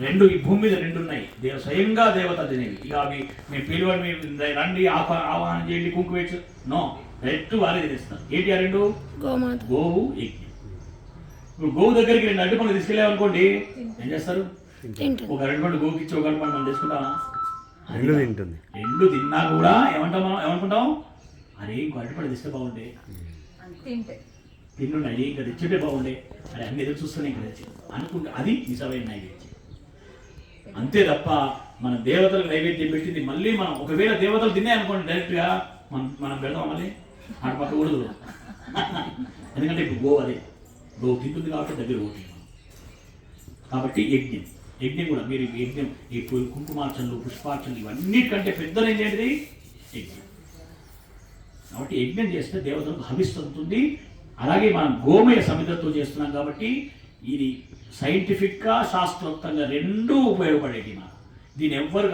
రెండు ఈ భూమి మీద రెండు ఉన్నాయి. దేవ స్వయంగా దేవత తినేవి ఇక అవి మేము పిలువని మేము రండి ఆహ్వా ఆహ్వానం చేయండి కుంకు వేచ్చు నో రెట్టు వారే తినేస్తారు ఏంటి ఆ రెండు? గోమాత. గోవు యజ్ఞం. ఇప్పుడు గోవు దగ్గరికి రెండు అడ్డు పండు తీసుకెళ్ళామనుకోండి ఏం చేస్తారు? ఒక రెండు పండు గోవుకి ఇచ్చి ఒక అరటి పండు మనం తీసుకుంటామా రెండు తింటుంది. రెండు తిన్నా కూడా ఏమంటాం మనం ఏమనుకుంటాం? అరే ఇంకో అరటి పండు తెస్తే బాగుండే. తింటే. తిన్నున్నాయి ఇంకా తెచ్చుంటే బాగుండే. అరే అన్ని ఎదురు చూస్తూనే ఇంకా తెచ్చి అనుకుంటే అది నిజమైన నైవేద్యం. అంతే తప్ప మన దేవతలకు నైవేద్యం పెట్టింది మళ్ళీ మనం ఒకవేళ దేవతలు తిన్నాయనుకోండి డైరెక్ట్గా మనం మనం పెడదాం మళ్ళీ? అటు పట్టకూడదు ఎందుకంటే ఇప్పుడు గో అదే. గో తింటుంది కాబట్టి దగ్గర పోతుంది కాబట్టి యజ్ఞం. యజ్ఞం కూడా మీరు యజ్ఞం ఈ కుంకుమార్చనలు పుష్పార్చనలు ఇవన్నిటికంటే పెద్దదైంది ఏంటిది యజ్ఞం. కాబట్టి యజ్ఞం చేస్తే దేవతలకు హవిస్తుంటుంది అలాగే మనం గోమయ సమితతో చేస్తున్నాం కాబట్టి ఇది సైంటిఫిక్గా శాస్త్రోక్తంగా రెండూ ఉపయోగపడేటి దీని దీన్ని ఎవ్వరు